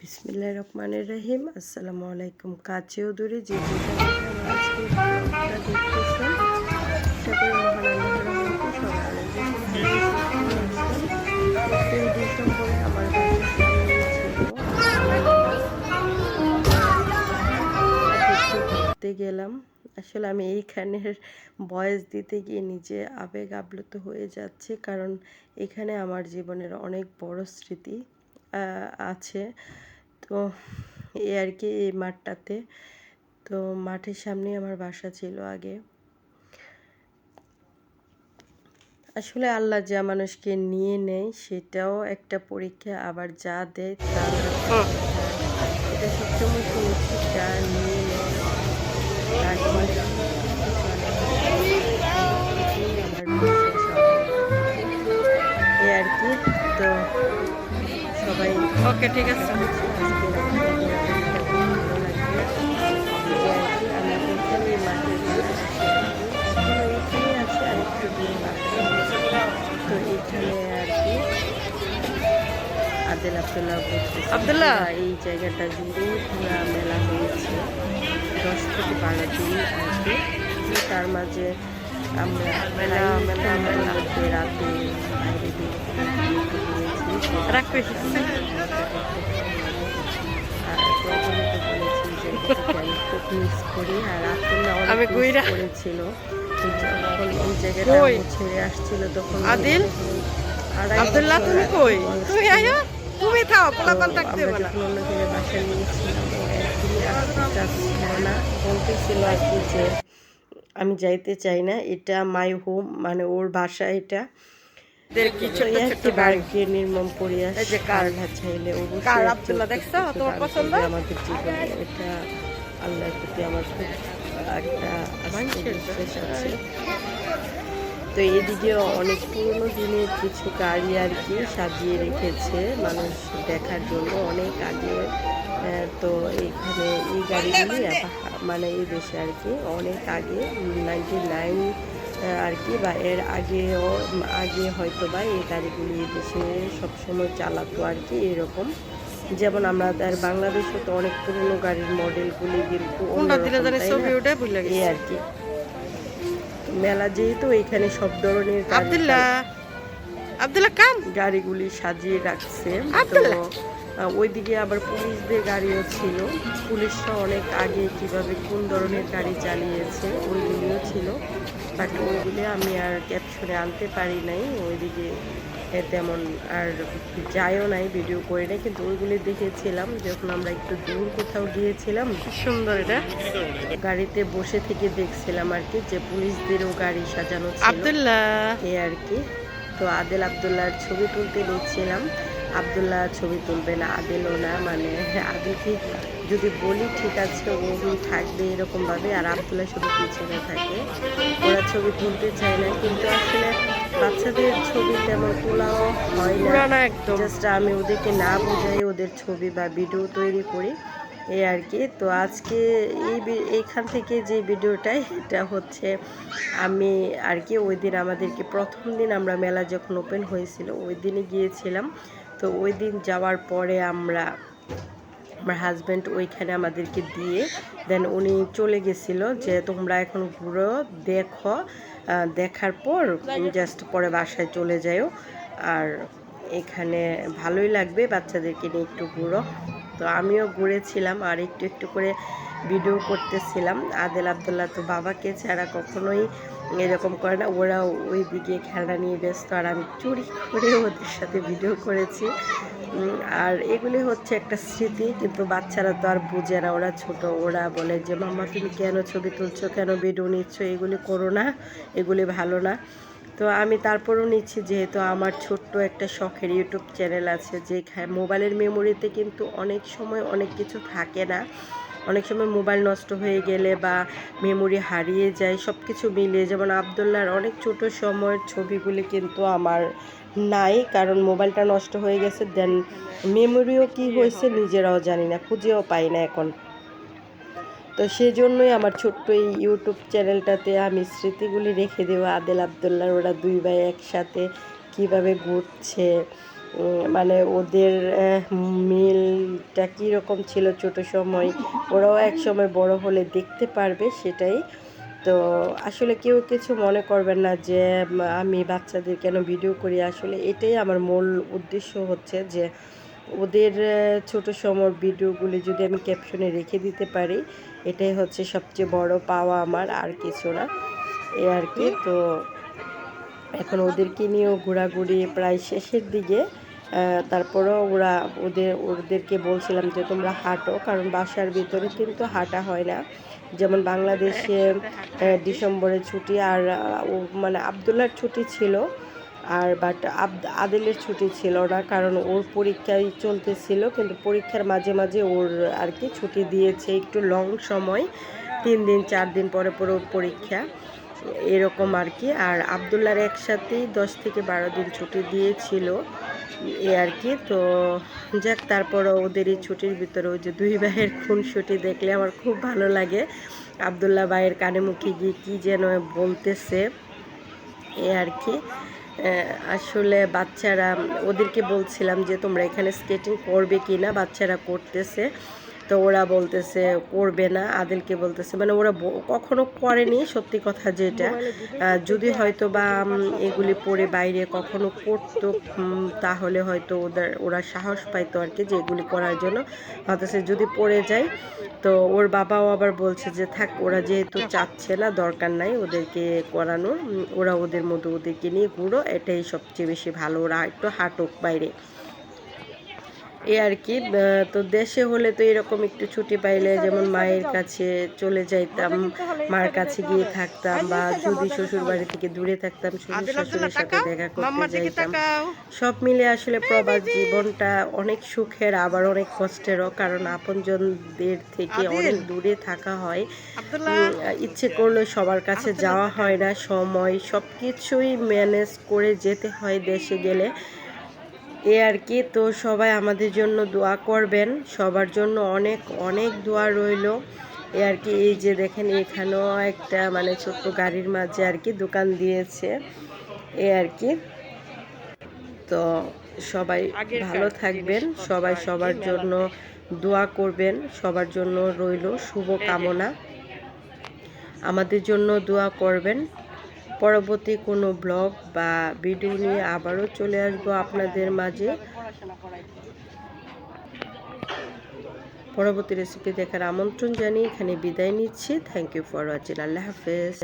বিসমিল্লাহ রহমানের রহিম। আসসালামু আলাইকুম। কাছেও দূরে যে গেলাম। আসলে আমি এইখানের বয়স দিতে গিয়ে নিজে আবেগ আপ্লুত হয়ে যাচ্ছে, কারণ এখানে আমার জীবনের অনেক বড় স্মৃতি। আছে। তো এই আর কি এই মাঠটাতে। তো মাঠের সামনে আমার বাসা ছিল আগে। আসলে আল্লাহ যা মানুষকে নিয়ে নেয় সেটাও একটা পরীক্ষা, আবার যা দেয় তা সবসময় শুনেছি, যা নিয়ে নেয় সবাই ওকে ঠিক আছে আদেল আবদুল্লাহ আব্দুল্লাহ? এই জায়গাটা জুড়ে পুরা মেলা হয়েছে দশ থেকে বারো দিন তো তার মাঝে আমরা মেলা, মেলা, মেলা। রাতে বাইরে আমি খুব মিস করি আর আব্দুল্লাহ অনেক আমি miss গুইরা। করেছিল যখন এই জায়গাটা ছেড়ে আসছিল তখন আদিল? আব্দুল্লাহ তুমি কই তুমি ছিল। তুমি থাও তো থাকতে আমরা হবে না যখন অন্য জায়গায় বাসা নিয়েছিলাম ও একদিনই আসতে চাচ্ছিল না বলতেছিল আর কি যে আমি যাইতে চাই না এটা মাই হোম মানে ওর বাসা এটা নির্মম পরিয়াস চাইলে অবশ্যই আমাদের জীবনে। এটা আল্লাহর প্রতি আমার খুব একটা বিশ্বাস আছে। তো এদিকে অনেক পুরোনো দিনের কিছু গাড়ি আর কি সাজিয়ে রেখেছে মানুষ দেখার জন্য অনেক আগে। তো এখানে এই গাড়িগুলি মানে এই দেশে আর কি অনেক আগে নাইনটি নাইন আর কি বা এর আগেও আগে হয়তো বা এই গাড়িগুলি দেশে সবসময় চালাতো আর কি এরকম। যেমন আমরা আমাদের বাংলাদেশে তো অনেক পুরনো গাড়ির মডেলগুলি কিন্তু এই আর কি মেলা যেহেতু এখানে সব ধরনের আব্দুল্লাহ কাম। গাড়িগুলি সাজিয়ে রাখছে। তো ওইদিকে আবার পুলিশদের গাড়িও ছিল। পুলিশরা অনেক আগে কীভাবে কোন ধরনের গাড়ি চালিয়েছে ওইগুলিও ছিল। বাট ওইগুলি আমি আর ক্যাপশনে আনতে পারি নাই ওইদিকে তেমন আর যাইও নাই ভিডিও করে নাই কিন্তু ওইগুলি দেখেছিলাম যখন আমরা একটু দূর কোথাও গিয়েছিলাম। কি সুন্দর এটা। গাড়িতে বসে থেকে দেখছিলাম আর কি যে পুলিশদেরও গাড়ি সাজানো আব্দুল্লাহ। এই আর কি। তো আদেল আবদুল্লাহর ছবি তুলতে নিচ্ছিলাম আবদুল্লাহ ছবি তুলবে না আদেলও না মানে আদেলকে যদি বলি ঠিক আছে ও থাকবে এরকমভাবে আর আবদুল্লাহ শুধু পিছনে থাকে। ওরা ছবি তুলতে চায় না কিন্তু আসলে বাচ্চাদের ছবি তেমন তোলাও হয় না। একদম। জাস্ট আমি ওদেরকে না বোঝাই ওদের ছবি বা ভিডিও তৈরি করি এই আর কি। তো আজকে এই এইখান থেকে যে ভিডিওটাই এটা হচ্ছে আমি আর কি ওই দিন আমাদেরকে প্রথম দিন আমরা মেলা যখন ওপেন হয়েছিল ওই দিনে গিয়েছিলাম। তো ওই দিন যাওয়ার পরে আমরা আমার হাজব্যান্ড ওইখানে আমাদেরকে দিয়ে দেন উনি চলে গেছিল যে তোমরা এখন ঘুরো, দেখো দেখার পর জাস্ট পরে বাসায় চলে যাও আর এখানে ভালোই লাগবে বাচ্চাদেরকে নিয়ে একটু ঘুরো। তো আমিও ঘুরেছিলাম আর একটু একটু করে ভিডিও করতেছিলাম। আদেল আবদুল্লাহ তো বাবাকে ছাড়া কখনোই এরকম করে না ওরা ওই দিকে খেলনা নিয়ে ব্যস্ত আর আমি চুরি করে ওদের সাথে ভিডিও করেছি। আর এগুলি হচ্ছে একটা স্মৃতি, কিন্তু বাচ্চারা তো আর বুঝে না, ওরা ছোট, ওরা বলে যে, মাম্মা, তুমি কেন ছবি তুলছো, কেন ভিডিও নিচ্ছ? এগুলি করো না, এগুলি ভালো না। তো আমি তারপরও নিচ্ছি, যেহেতু আমার ছোট্ট একটা শখের ইউটিউব চ্যানেল আছে যে মোবাইলের মেমোরিতে কিন্তু অনেক সময় অনেক কিছু থাকে না। অনেক সময় মোবাইল নষ্ট হয়ে গেলে বা মেমোরি হারিয়ে যায় সব কিছু মিলিয়ে, যেমন আবদুল্লাহর অনেক ছোট সময়ের ছবিগুলি কিন্তু আমার নাই, কারণ মোবাইলটা নষ্ট হয়ে গেছে, দেন মেমোরিও কি হয়েছে নিজেরাও জানি না, খুঁজেও পাই না এখন। তো সেই জন্যই আমার ছোট্ট এই ইউটিউব চ্যানেলটাতে আমি স্মৃতিগুলি রেখে দেবো, আদেল, আবদুল্লার ওরা দুই ভাই একসাথে কীভাবে ঘুরছে মানে ওদের আহ, মিল লাইফটা কীরকম ছিল ছোট সময় ওরাও এক সময় বড় হলে দেখতে পারবে সেটাই। তো আসলে কেউ কিছু মনে করবেন না যে আমি বাচ্চাদের কেন ভিডিও করি। আসলে এটাই আমার মূল উদ্দেশ্য হচ্ছে যে ওদের ছোট সময় ভিডিওগুলি যদি আমি ক্যাপশনে রেখে দিতে পারি এটাই হচ্ছে সবচেয়ে বড় পাওয়া আমার আর কিছু না। এই আর কি তো এখন ওদেরকে নিয়েও ঘোরাঘুরি প্রায় শেষের দিকে। তারপরেও ওরা ওদের, ওদেরকে বলছিলাম যে তোমরা হাঁটো, কারণ বাসার ভিতরে কিন্তু হাঁটা হয় না। যেমন বাংলাদেশে ডিসেম্বরে ছুটি আর মানে আবদুল্লার ছুটি ছিল, আর বাট আদিলের ছুটি ছিল না, কারণ ওর পরীক্ষাই চলতেছিল, কিন্তু পরীক্ষার মাঝে মাঝে ওর আর কি ছুটি দিয়েছে একটু লং সময়, তিন দিন, চার দিন পরে পরে ওর পরীক্ষা। এরকম আর কি। আর আবদুল্লার একসাথেই দশ থেকে বারো দিন ছুটি দিয়েছিল এ আর কি। তো যাক, তারপরও ওদের এই ছুটির ভিতরে ওই যে দুই ভাইয়ের খুনসুটি দেখলে আমার খুব ভালো লাগে। আবদুল্লাহ ভাইয়ের কানে মুখে গিয়ে কী যেন বলতেছে এ আর কি। আসলে বাচ্চারা, ওদেরকে বলছিলাম যে তোমরা এখানে স্কেটিং করবে কি না বাচ্চারা করতেছে। তো ওরা বলতেছে, করবে না। আদিলকে বলতেছে মানে ওরা কখনো করেনি, সত্যি কথা যেটা। যদি হয়তো বা এগুলি পরে বাইরে কখনো করতো তাহলে হয়তো ওদের, ওরা সাহস পাইতো আর কি যে এগুলি করার জন্য। ভাবতেছে যদি পড়ে যায়, তো ওর বাবাও আবার বলছে যে, থাক, ওরা যেহেতু চাচ্ছে না, দরকার নাই ওদেরকে করানো ওরা ওদের মতো ওদেরকে নিয়ে ঘুরো। এটাই সবচেয়ে বেশি ভালো, ওরা একটু হাঁটুক বাইরে। এই আর কি তো দেশে হলে তো এরকম একটু ছুটি পাইলে যেমন মায়ের কাছে চলে যাইতাম মার কাছে গিয়ে থাকতাম বা যদি শ্বশুর বাড়ি থেকে দূরে থাকতাম শ্বশুর শাশুড়ির সাথে দেখা করতে যাইতাম। সব মিলে আসলে প্রবাস জীবনটা অনেক সুখের আবার অনেক কষ্টেরও কারণ আপনজনদের থেকে অনেক দূরে থাকা হয়। ইচ্ছে করলে সবার কাছে যাওয়া হয় না সময় সব কিছুই ম্যানেজ করে যেতে হয় দেশে গেলে। এ আর কি তো সবাই আমাদের জন্য দোয়া করবেন। সবার জন্য অনেক অনেক দোয়া রইল। এ আর কি এই যে দেখেন এখানেও একটা মানে ছোট্ট গাড়ির মাঝে আর কি দোকান দিয়েছে। এ আর কি। তো সবাই ভালো থাকবেন। সবাই সবার জন্য দোয়া করবেন। সবার জন্য রইল শুভ কামনা আমাদের জন্য দোয়া করবেন। পরবর্তী কোনো ব্লগ বা ভিডিও নিয়ে আবারও চলে আসব আপনাদের মাঝে। পরবর্তী রেসিপি দেখার আমন্ত্রণ জানিয়ে এখানে বিদায় নিচ্ছি। থ্যাংক ইউ ফর ওয়াচিং আল্লাহ হাফেজ।